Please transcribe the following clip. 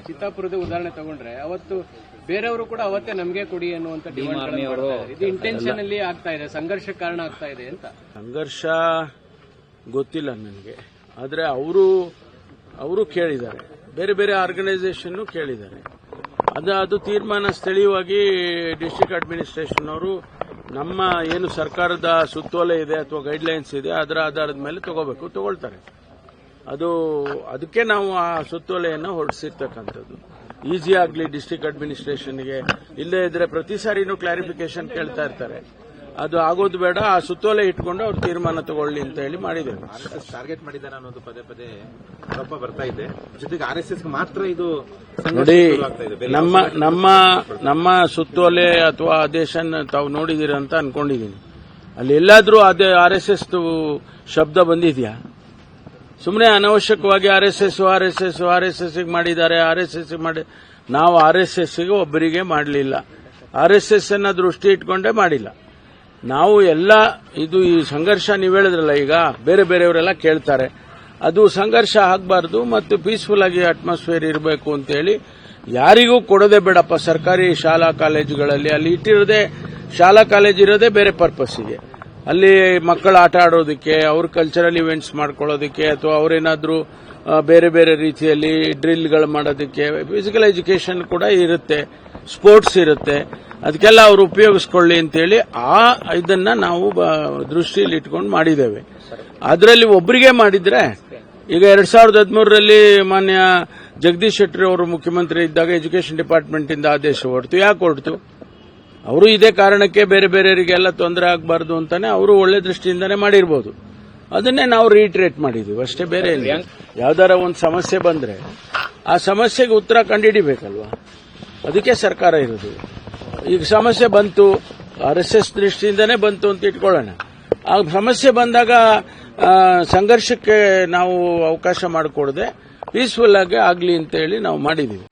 ಚಿತ್ತಾಪುರದ ಉದಾಹರಣೆ ತಗೊಂಡ್ರೆ ಅವತ್ತು ಬೇರೆಯವರು ಕೂಡ ಅವತ್ತೇ ನಮಗೆ ಕೊಡಿ ಅನ್ನುವಂತ ಡಿಮಾಂಡ್ ಇದು ಇಂಟೆನ್ಷನ್ ಅಲ್ಲಿ ಆಗ್ತಾ ಇದೆ ಸಂಘರ್ಷ ಕಾರಣ ಆಗ್ತಾ ಇದೆ ಅಂತ. ಸಂಘರ್ಷ ಗೊತ್ತಿಲ್ಲ ನನಗೆ. ಆದರೆ ಅವರು ಅವರು ಕೇಳಿದ್ದಾರೆ. ಬೇರೆ ಬೇರೆ ಆರ್ಗನೈಸೇಷನ್ ಕೇಳಿದ್ದಾರೆ. ಅದು ಅದು ತೀರ್ಮಾನ ಸ್ಥಳೀಯವಾಗಿ ಡಿಸ್ಟಿಕ್ ಅಡ್ಮಿನಿಸ್ಟ್ರೇಷನ್ ಅವರು ನಮ್ಮ ಏನು ಸರ್ಕಾರದ ಸುತ್ತೋಲೆ ಇದೆ ಅಥವಾ ಗೈಡ್ಲೈನ್ಸ್ ಇದೆ ಅದರ ಆಧಾರದ ಮೇಲೆ ತಗೋಬೇಕು ತಗೊಳ್ತಾರೆ. ಅದು ಅದಕ್ಕೆ ನಾವು ಆ ಸುತ್ತೋಲೆಯನ್ನು ಹೊರಡಿಸಿರ್ತಕ್ಕಂಥದ್ದು. ಈಸಿ ಆಗಲಿ ಡಿಸ್ಟ್ರಿಕ್ಟ್ ಅಡ್ಮಿನಿಸ್ಟ್ರೇಷನ್ಗೆ ಇಲ್ಲೇ ಇದ್ರೆ ಪ್ರತಿ ಸಾರಿನೂ ಕ್ಲಾರಿಫಿಕೇಶನ್ ಕೇಳ್ತಾ ಇರ್ತಾರೆ. ಅದು ಆಗೋದು ಬೇಡ ಆ ಸುತ್ತೋಲೆ ಇಟ್ಕೊಂಡು ಅವ್ರು ತೀರ್ಮಾನ ತಗೊಳ್ಳಿ ಅಂತ ಹೇಳಿ ಮಾಡಿದ್ದೇವೆ ಟಾರ್ಗೆಟ್ ಮಾಡಿದ್ದಾರೆ ಅನ್ನೋದು ಪದೇ ಪದೇ ಆರೋಪ ಬರ್ತಾ ಇದೆ. ಜೊತೆಗೆ ಆರ್ ಎಸ್ ಎಸ್ ಮಾತ್ರ ಇದು ನೋಡಿ ನಮ್ಮ ನಮ್ಮ ನಮ್ಮ ಸುತ್ತೋಲೆ ಅಥವಾ ಆದೇಶನ ತಾವು ನೋಡಿದಿರ ಅಂತ ಅನ್ಕೊಂಡಿದ್ದೀನಿ. ಅಲ್ಲಿ ಎಲ್ಲಾದ್ರೂ ಅದೇ ಆರ್ ಎಸ್ ಎಸ್ ಶಬ್ದ ಬಂದಿದ್ಯಾ? ಸುಮ್ಮನೆ ಅನವಶ್ಯಕವಾಗಿ R S S, R S S, R S S ಮಾಡಿದ್ದಾರೆ, ಆರ್ ಎಸ್ ಎಸ್ ಮಾಡಿ ನಾವು ಆರ್ ಎಸ್ ಎಸ್ ಒಬ್ಬರಿಗೆ ಮಾಡಲಿಲ್ಲ. ಆರ್ ಎಸ್ ಎಸ್ ಅನ್ನ ದೃಷ್ಟಿ ಇಟ್ಕೊಂಡೇ ಮಾಡಿಲ್ಲ. ನಾವು ಎಲ್ಲ ಇದು ಈ ಸಂಘರ್ಷ ನೀವು ಹೇಳಿದ್ರಲ್ಲ ಈಗ, ಬೇರೆ ಬೇರೆಯವರೆಲ್ಲ ಕೇಳ್ತಾರೆ. ಅದು ಸಂಘರ್ಷ ಆಗಬಾರ್ದು ಮತ್ತು ಪೀಸ್ಫುಲ್ ಆಗಿ ಅಟ್ಮಾಸ್ಫಿಯರ್ ಇರಬೇಕು ಅಂತೇಳಿ ಯಾರಿಗೂ ಕೊಡೋದೇ ಬೇಡಪ್ಪ ಸರ್ಕಾರಿ ಶಾಲಾ ಕಾಲೇಜುಗಳಲ್ಲಿ. ಅಲ್ಲಿ ಇಟ್ಟಿರೋದೇ ಶಾಲಾ ಕಾಲೇಜ್ ಇರೋದೇ ಬೇರೆ ಪರ್ಪಸ್ಸಿಗೆ ಅಲ್ಲಿ ಮಕ್ಕಳು ಆಟ ಆಡೋದಕ್ಕೆ, ಅವ್ರ ಕಲ್ಚರಲ್ ಇವೆಂಟ್ಸ್ ಮಾಡ್ಕೊಳ್ಳೋದಕ್ಕೆ, ಅಥವಾ ಅವರೇನಾದರೂ ಬೇರೆ ಬೇರೆ ರೀತಿಯಲ್ಲಿ ಡ್ರಿಲ್ಗಳು ಮಾಡೋದಕ್ಕೆ ಫಿಸಿಕಲ್ ಎಜುಕೇಶನ್ ಕೂಡ ಇರುತ್ತೆ ಸ್ಪೋರ್ಟ್ಸ್ ಇರುತ್ತೆ. ಅದಕ್ಕೆಲ್ಲ ಅವರು ಉಪಯೋಗಿಸ್ಕೊಳ್ಳಿ ಅಂತೇಳಿ ಆ ಇದನ್ನ ನಾವು ದೃಷ್ಟಿಯಲ್ಲಿ ಇಟ್ಕೊಂಡು ಮಾಡಿದ್ದೇವೆ. ಅದರಲ್ಲಿ ಒಬ್ಬರಿಗೆ ಮಾಡಿದ್ರೆ, ಈಗ ಎರಡ್ ಸಾವಿರದ ಹದಿಮೂರರಲ್ಲಿ ಮಾನ್ಯ ಜಗದೀಶ್ ಶೆಟ್ಟರ್ ಅವರು ಮುಖ್ಯಮಂತ್ರಿ ಇದ್ದಾಗ ಎಜುಕೇಶನ್ ಡಿಪಾರ್ಟ್ಮೆಂಟ್ ಇಂದ ಆದೇಶ ಹೊರತು, ಯಾಕೆ ಹೊರತು ಅವರು ಇದೇ ಕಾರಣಕ್ಕೆ ಬೇರೆ ಬೇರೆಯವರಿಗೆಲ್ಲ ತೊಂದರೆ ಆಗಬಾರ್ದು ಅಂತಾನೆ ಅವರು ಒಳ್ಳೆ ದೃಷ್ಟಿಯಿಂದಾನೆ ಮಾಡಿರ್ಬೋದು. ಅದನ್ನೇ ನಾವು ರೀಟ್ರೇಟ್ ಮಾಡಿದೀವಿ. ಅಷ್ಟೇ ಬೇರೆ ಇಲ್ಲ ಯಾವ್ದಾರ ಒಂದು ಸಮಸ್ಯೆ ಬಂದ್ರೆ ಆ ಸಮಸ್ಯೆಗೆ ಉತ್ತರ ಕಂಡುಹಿಡಿಬೇಕಲ್ವಾ ಅದಕ್ಕೆ ಸರ್ಕಾರ ಇರೋದು. ಈಗ ಸಮಸ್ಯೆ ಬಂತು ಆರ್ ಎಸ್ ಎಸ್ ದೃಷ್ಟಿಯಿಂದನೇ ಬಂತು ಅಂತ ಇಟ್ಕೊಳ್ಳೋಣ. ಆ ಸಮಸ್ಯೆ ಬಂದಾಗ ಸಂಘರ್ಷಕ್ಕೆ ನಾವು ಅವಕಾಶ ಮಾಡಿಕೊಡದೆ ಪೀಸ್ಫುಲ್ ಆಗಿ ಆಗ್ಲಿ ಅಂತ ಹೇಳಿ ನಾವು ಮಾಡಿದೀವಿ.